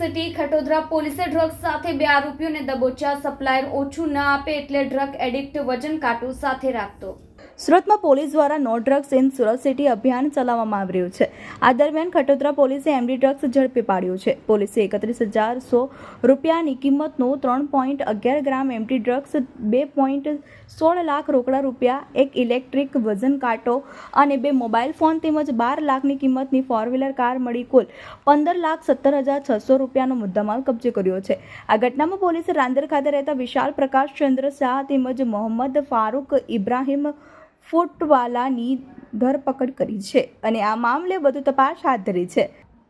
City Khatodara પોલીસે drugs સાથે બે આરોપીઓને દબોચ્યા, સપ્લાયર ઓછું ન આપે એટલે ડ્રગ એડિક્ટ વજન કાંટો સાથે રાખતો. સુરતમાં પોલીસ દ્વારા no drugs in Surat city અભિયાન ચલાવવામાં આવી રહ્યું છે. આ દરમિયાન ખટોદરા પોલીસે એમડી ડ્રગ્સ ઝડપી પાડ્યું છે. પોલીસે એકત્રીસ હજાર સો રૂપિયાની કિંમતનું ત્રણ પોઈન્ટ અગિયાર ગ્રામ એમડી ડ્રગ્સ, બે પોઈન્ટ સોળ લાખ રોકડા રૂપિયા, એક ઇલેક્ટ્રિક વજન કાંટો અને બે મોબાઈલ ફોન તેમજ બાર લાખની કિંમતની ફોર વ્હીલર કાર મળી કુલ પંદર લાખ સત્તર હજાર છસો રૂપિયાનો મુદ્દામાલ કબજે કર્યો છે. આ ઘટનામાં પોલીસે રાંદેર ખાતે રહેતા વિશાલ પ્રકાશ ચંદ્ર શાહ તેમજ મોહમ્મદ ફારૂક ઇબ્રાહિમ ફૂટવાલાની ધરપકડ કરી છે અને આ મામલે વધુ તપાસ હાથ ધરી છે.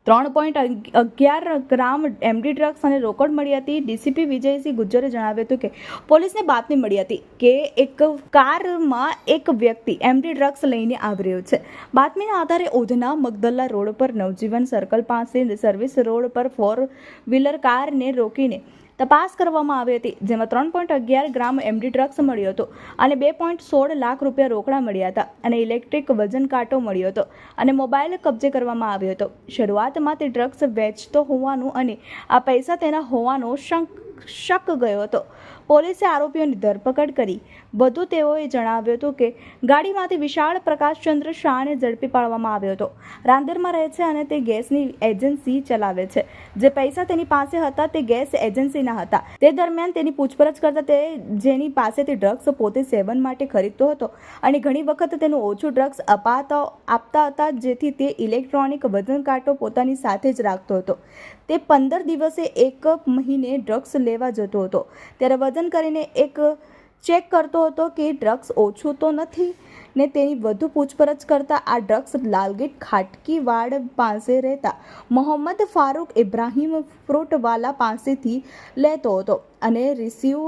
ત્રણ પોઈન્ટ અગિયાર ગ્રામ એમડી ડ્રગ્સ અને રોકડ મળી હતી. ડીસીપી વિજયસિંહ ગુજ્જરે જણાવ્યું હતું કે પોલીસને બાતમી મળી હતી કે એક કારમાં એક વ્યક્તિ એમડી ડ્રગ્સ લઈને આવી રહ્યો છે. બાતમીના આધારે ઓધના મગદલ્લા રોડ પર નવજીવન સર્કલ પાસે સર્વિસ રોડ પર ફોર વ્હીલર કારને રોકીને તપાસ કરવામાં આવી હતી, જેમાં ત્રણ પોઈન્ટ અગિયાર ગ્રામ એમડી ડ્રગ્સ મળ્યો હતો અને બે પોઈન્ટ સોળ લાખ રૂપિયા રોકડા મળ્યા હતા અને ઇલેક્ટ્રિક વજન કાંટો મળ્યો હતો અને મોબાઈલ કબજે કરવામાં આવ્યો હતો. શરૂઆતમાં તે ડ્રગ્સ વેચતો હોવાનું અને આ પૈસા તેના હોવાનો શંક, શક ગયો હતો. પોલીસે આરોપીઓની ધરપકડ કરી. વધુ તેઓએ જણાવ્યું હતું કે, ગાડીમાંથી વિશાળ પ્રકાશચંદ્ર શાહને ઝડપી પાડવામાં આવ્યો હતો. રાંદેરમાં રહે છે અને તે ગેસની એજન્સી ચલાવે છે. જે પૈસા તેની પાસે હતા તે ગેસ એજન્સીના હતા. તે દરમિયાન તેની પૂછપરછ કરતા તે જેની પાસેથી ડ્રગ્સ પોતે સેવન માટે ખરીદતો હતો અને ઘણી વખત તેનું ઓછું ડ્રગ્સ અપાતા, આપતા હતા, જેથી તે ઇલેક્ટ્રોનિક વજન કાંટો પોતાની સાથે જ રાખતો હતો. તે પંદર દિવસે એક મહિને ડ્રગ્સ લેવા જતો હતો. ત્યારે વજન કરીને એક ચેક કરતો હતો કે ડ્રગ્સ ઓછું તો નથી ને તેની વધુ પૂછપરછ કરતા આ ડ્રગ્સ લાલગેટ ખાટકીવાડ પાસે રહેતા મોહમ્મદ ફારૂક ઇબ્રાહીમ ફ્રૂટવાલા પાસેથી લેતો હતો અને રિસીવ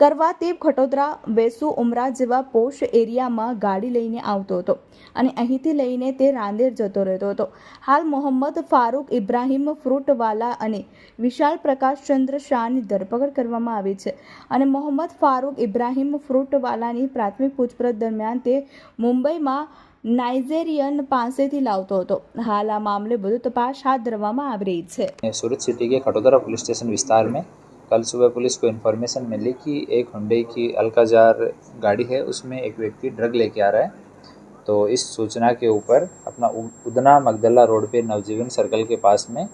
કરવા તે ખટોદરા વેસુ ઉમરા જેવા પોશ એરિયામાં ગાડી લઈને આવતો હતો અને અહીંથી લઈને તે રાંદેર જતો રહેતો હતો હાલ મોહમ્મદ ફારૂક ઇબ્રાહિમ ફ્રૂટવાલા અને વિશાલ પ્રકાશચંદ્ર શાહની ધરપકડ કરવામાં આવી છે અને મોહમ્મદ ફારૂક ઇબ્રાહિમ ફ્રૂટવાલાની પ્રાથમિક પૂછપરછ દરમિયાન તે મુંબઈમાં નાઇજેરિયન પાસેથી લાવતો હતો હાલ આ મામલે વધુ તપાસ હાથ ધરવામાં આવી રહી છે सूरत सिटी के खटोदरा पुलिस स्टेशन विस्तार में कल सुबह पुलिस को इन्फॉर्मेशन मिली कि एक हुंडई की अलकाजार गाड़ी है, उसमें एक व्यक्ति ड्रग लेके आ रहा है। तो इस सूचना के ऊपर अपना उदना मगदल्ला रोड पे नवजीवन सर्कल के पास में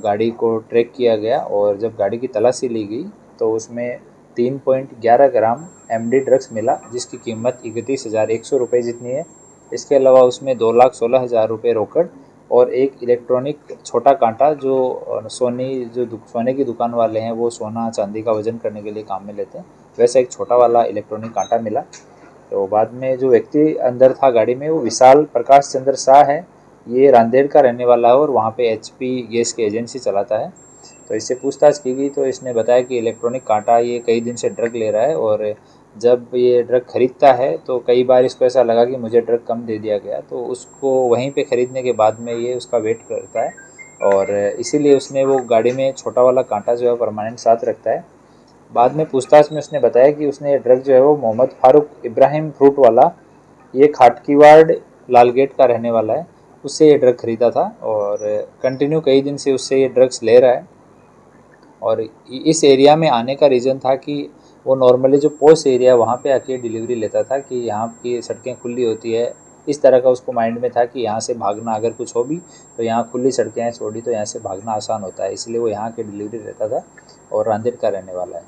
गाड़ी को ट्रैक किया गया और जब गाड़ी की तलाशी ली गई तो उसमें तीन पॉइंट ग्यारह ग्राम एमडी ड्रग्स मिला, जिसकी कीमत इकतीस हज़ार एक सौ रुपये जितनी है। इसके अलावा उसमें दो लाख सोलह हज़ार रुपये रोकड़ और एक इलेक्ट्रॉनिक छोटा कांटा जो सोनी, जो सोने की दुकान वाले हैं, वो सोना चांदी का वज़न करने के लिए काम में लेते हैं। वैसा एक छोटा वाला इलेक्ट्रॉनिक कांटा मिला। तो बाद में जो व्यक्ति अंदर था गाड़ी में, वो विशाल प्रकाश चंद्र शाह है। ये रांदेड़ का रहने वाला है और वहाँ पे एच गैस की एजेंसी चलाता है। तो इससे पूछताछ की गई तो इसने बताया कि इलेक्ट्रॉनिक कांटा ये कई दिन से ड्रग ले रहा है और जब ये ड्रग खरीदता है तो कई बार इसको ऐसा लगा कि मुझे ड्रग कम दे दिया गया तो उसको वहीं पे खरीदने के बाद में ये उसका वेट करता है। और इसीलिए उसने वो गाड़ी में छोटा वाला कांटा जो है परमानेंट साथ रखता है। बाद में पूछताछ में उसने बताया कि उसने ये ड्रग जो है वो मोहम्मद फारूक इब्राहिम फ्रूट वाला, ये खाटकीवाड़ लालगेट का रहने वाला है, उससे ये ड्रग खरीदा था। और कंटिन्यू कई दिन से उससे ये ड्रग्स ले रहा है। और इस एरिया में आने का रीज़न था कि वो नॉर्मली जो पोस्ट एरिया है, वहाँ पे आके डिलीवरी लेता था कि यहाँ की सड़कें खुली होती है। इस तरह का उसको माइंड में था कि यहाँ से भागना अगर कुछ हो भी तो यहाँ खुली सड़कें हैं छोड़ी तो यहाँ से भागना आसान होता है। इसलिए वो यहाँ के डिलीवरी रहता था और रांदेर का रहने वाला है।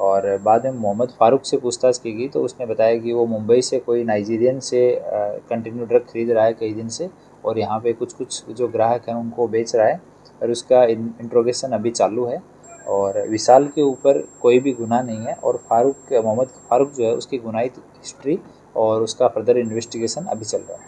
और बाद में मोहम्मद फारूक से पूछताछ की गई तो उसने बताया कि वो मुंबई से कोई नाइजीरियन से कंटिन्यू ड्रग खरीद रहा है कई दिन से और यहाँ पे कुछ कुछ जो ग्राहक हैं, उनको बेच रहा है और उसका इंट्रोगेशन अभी चालू है। और विशाल के ऊपर कोई भी गुनाह नहीं है और फारूक मोहम्मद फारूक जो है उसकी गुनाही हिस्ट्री और उसका फर्दर इन्वेस्टिगेशन अभी चल रहा है।